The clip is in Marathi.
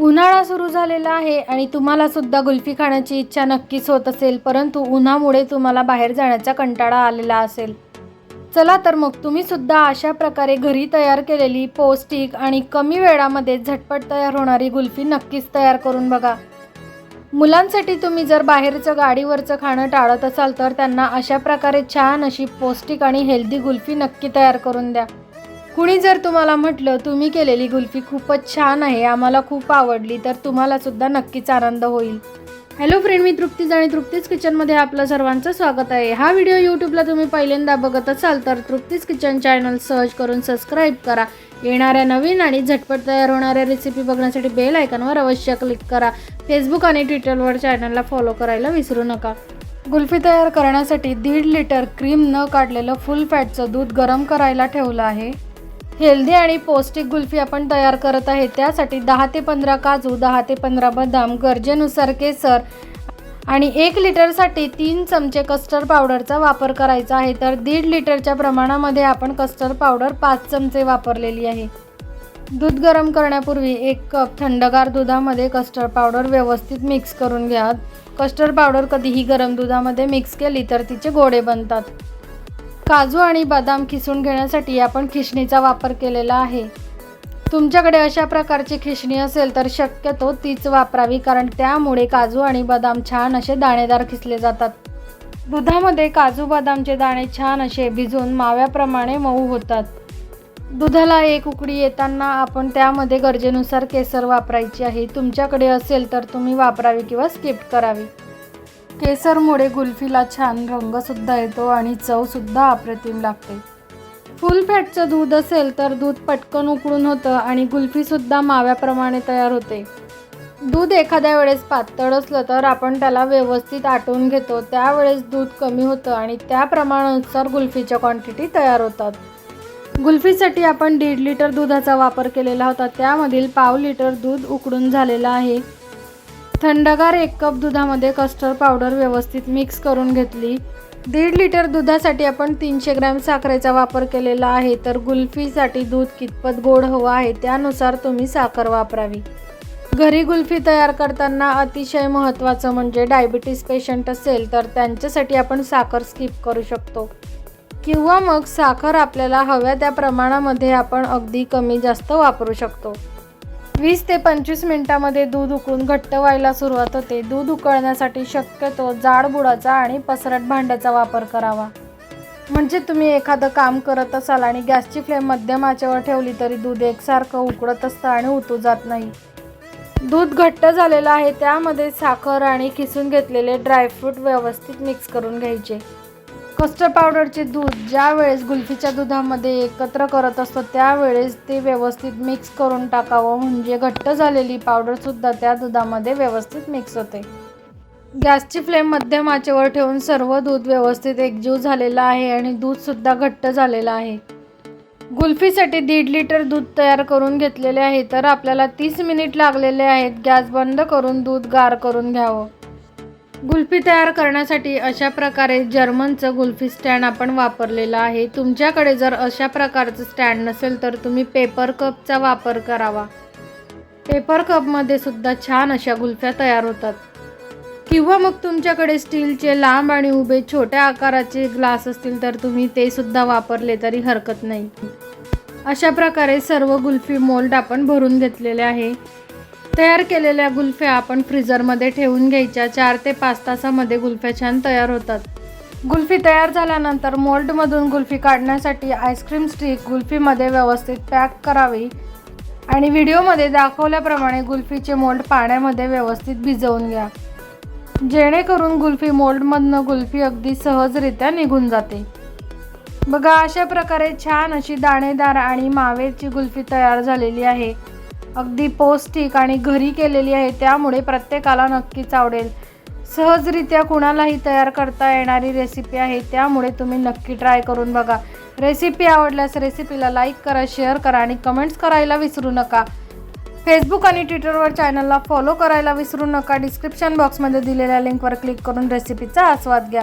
उन्हाळा सुरू झालेला आहे आणि तुम्हाला सुद्धा कुल्फी खाण्याची इच्छा नक्कीच होत असेल परंतु उन्हामुळे तुम्हाला बाहेर जाण्याचा कंटाळा आलेला असेल. चला तर मग तुम्ही सुद्धा अशा प्रकारे घरी तयार केलेली पौष्टिक आणि कमी वेळामध्ये झटपट तयार होणारी कुल्फी नक्कीच तयार करून बघा. मुलांसाठी तुम्ही जर बाहेरचं गाडीवरचं खाणं टाळत असाल तर त्यांना अशा प्रकारे छान अशी पौष्टिक आणि हेल्दी कुल्फी नक्की तयार करून द्या. कुणी जर तुम्हाला म्हटलं तुम्ही केलेली कुल्फी खूपच छान आहे आम्हाला खूप आवडली तर तुम्हाला सुद्धा नक्कीच आनंद होईल. हॅलो फ्रेंड मी तृप्तीज आणि तृप्तीज किचनमध्ये आपलं सर्वांचं स्वागत आहे. हा व्हिडिओ यूट्यूबला तुम्ही पहिल्यांदा बघत असाल तर तृप्तीज किचन चॅनल सर्च करून सबस्क्राईब करा. येणाऱ्या नवीन आणि झटपट तयार होणाऱ्या रेसिपी बघण्यासाठी बेल आयकॉनवर अवश्य क्लिक करा. फेसबुक आणि ट्विटरवर चॅनलला फॉलो करायला विसरू नका. गुल्फी तयार करण्यासाठी दीड लिटर क्रीम न काढलेलं फुल फॅटचं दूध गरम करायला ठेवलं आहे. हेल्दी आणि पौष्टिक कुल्फी आपण तयार करत आहे. त्यासाठी दहा ते पंधरा काजू दहा ते पंधरा बदाम गरजेनुसार केसर आणि एक लिटरसाठी तीन चमचे कस्टर्ड पावडरचा वापर करायचा आहे. तर दीड लिटरच्या प्रमाणामध्ये आपण कस्टर्ड पावडर पाच चमचे वापरलेली आहे. दूध गरम करण्यापूर्वी एक कप थंडगार दुधामध्ये कस्टर्ड पावडर व्यवस्थित मिक्स करून घ्या. कस्टर्ड पावडर कधीही गरम दुधामध्ये मिक्स केली तर तिचे गोडे बनतात. काजू आणि बदाम खिसून घेण्यासाठी आपण खिसणीचा वापर केलेला आहे. तुमच्याकडे अशा प्रकारची खिसणी असेल तर शक्यतो तीच वापरावी कारण त्यामुळे काजू आणि बदाम छान असे दाणेदार खिसले जातात. दुधामध्ये काजू बदामचे दाणे छान असे भिजून माव्याप्रमाणे मऊ होतात. दुधाला एक उकडी येताना आपण त्यामध्ये गरजेनुसार केसर वापरायची आहे. तुमच्याकडे असेल तर तुम्ही वापरावी किंवा स्किप करावी. केसरमुळे गुल्फीला छान रंगसुद्धा येतो आणि चवसुद्धा अप्रतिम लागते. फुल फॅटचं दूध असेल तर दूध पटकन उकळून होतं आणि गुल्फीसुद्धा माव्याप्रमाणे तयार होते. दूध एखाद्या वेळेस पातळ असलं तर आपण त्याला व्यवस्थित आटवून घेतो. त्यावेळेस दूध कमी होतं आणि त्या प्रमाणानुसार गुल्फीच्या क्वांटिटी तयार होतात. गुल्फीसाठी आपण दीड लिटर दुधाचा वापर केलेला होता. त्यामधील पाव लिटर दूध उकडून झालेलं आहे. थंडगार एक कप दुधामध्ये कस्टर्ड पावडर व्यवस्थित मिक्स करून घेतली. दीड लिटर दुधासाठी आपण तीनशे ग्रॅम साखरेचा वापर केलेला आहे तर गुल्फीसाठी दूध कितपत गोड हवं आहे त्यानुसार तुम्ही साखर वापरावी. घरी गुल्फी तयार करताना अतिशय महत्त्वाचं म्हणजे डायबिटीस पेशंट असेल तर त्यांच्यासाठी आपण साखर स्किप करू शकतो. किंवा मग साखर आपल्याला हव्या त्या प्रमाणामध्ये आपण अगदी कमी जास्त वापरू शकतो. वीस ते पंचवीस मिनिटामध्ये दूध उकळून घट्ट व्हायला सुरुवात होते. दूध उकळण्यासाठी शक्यतो जाड बुडाचा आणि पसरट भांड्याचा वापर करावा. म्हणजे तुम्ही एखादं काम करत असाल आणि गॅसची फ्लेम मध्यम आचेवर ठेवली तरी दूध एकसारखं उकळत असतं आणि उतू जात नाही. दूध घट्ट झालेलं आहे त्यामध्ये साखर आणि किसून घेतलेले ड्रायफ्रूट व्यवस्थित मिक्स करून घ्यायचे. कस्टर्ड पावडरचे दूध ज्या वेळेस गुल्फीच्या दुधामध्ये एकत्र करत असतो त्यावेळेस ते व्यवस्थित मिक्स करून टाकावं. म्हणजे घट्ट झालेली पावडरसुद्धा त्या दुधामध्ये व्यवस्थित मिक्स होते. गॅसची फ्लेम मध्यम आचेवर ठेवून सर्व दूध व्यवस्थित एकजीव झालेलं आहे आणि दूधसुद्धा घट्ट झालेलं आहे. गुल्फीसाठी दीड लिटर दूध तयार करून घेतलेले आहे तर आपल्याला तीस मिनिट लागलेले आहेत. गॅस बंद करून दूध गार करून घ्यावं. गुल्फी तयार करण्यासाठी अशा प्रकारे जर्मनचं गुल्फी स्टँड आपण वापरलेलं आहे. तुमच्याकडे जर अशा प्रकारचं स्टँड नसेल तर तुम्ही पेपर कपचा वापर करावा. पेपर कपमध्ये सुद्धा छान अशा गुल्फ्या तयार होतात. किंवा मग तुमच्याकडे स्टीलचे लांब आणि उभे छोट्या आकाराचे ग्लास असतील तर तुम्ही ते सुद्धा वापरले तरी हरकत नाही. अशा प्रकारे सर्व गुल्फी मोल्ड आपण भरून घेतलेले आहे. तयार केलेल्या गुल्फ्या आपण फ्रीजरमध्ये ठेवून घ्यायच्या. चार ते पाच तासामध्ये गुल्फ्या छान तयार होतात. गुल्फी तयार झाल्यानंतर मोल्डमधून गुल्फी काढण्यासाठी आईस्क्रीम स्टिक गुल्फीमध्ये व्यवस्थित पॅक करावी. आणि व्हिडिओमध्ये दाखवल्याप्रमाणे गुल्फीचे मोल्ड पाण्यामध्ये व्यवस्थित भिजवून घ्या. जेणेकरून गुल्फी मोल्डमधनं गुल्फी अगदी सहजरित्या निघून जाते. बघा अशा प्रकारे छान अशी दाणेदार आणि मावेची गुल्फी तयार झालेली आहे. अगदी पौष्टिक आणि घरी केलेली आहे त्यामुळे प्रत्येकाला नक्कीच आवडेल. सहजरित्या कुणालाही तयार करता येणारी रेसिपी आहे त्यामुळे तुम्ही नक्की ट्राय करून बघा. रेसिपी आवडल्यास रेसिपीला लाईक करा शेअर करा आणि कमेंट्स करायला विसरू नका. फेसबुक आणि ट्विटरवर चॅनलला फॉलो करायला विसरू नका. डिस्क्रिप्शन बॉक्समध्ये दिलेल्या लिंकवर क्लिक करून रेसिपीचा आस्वाद घ्या.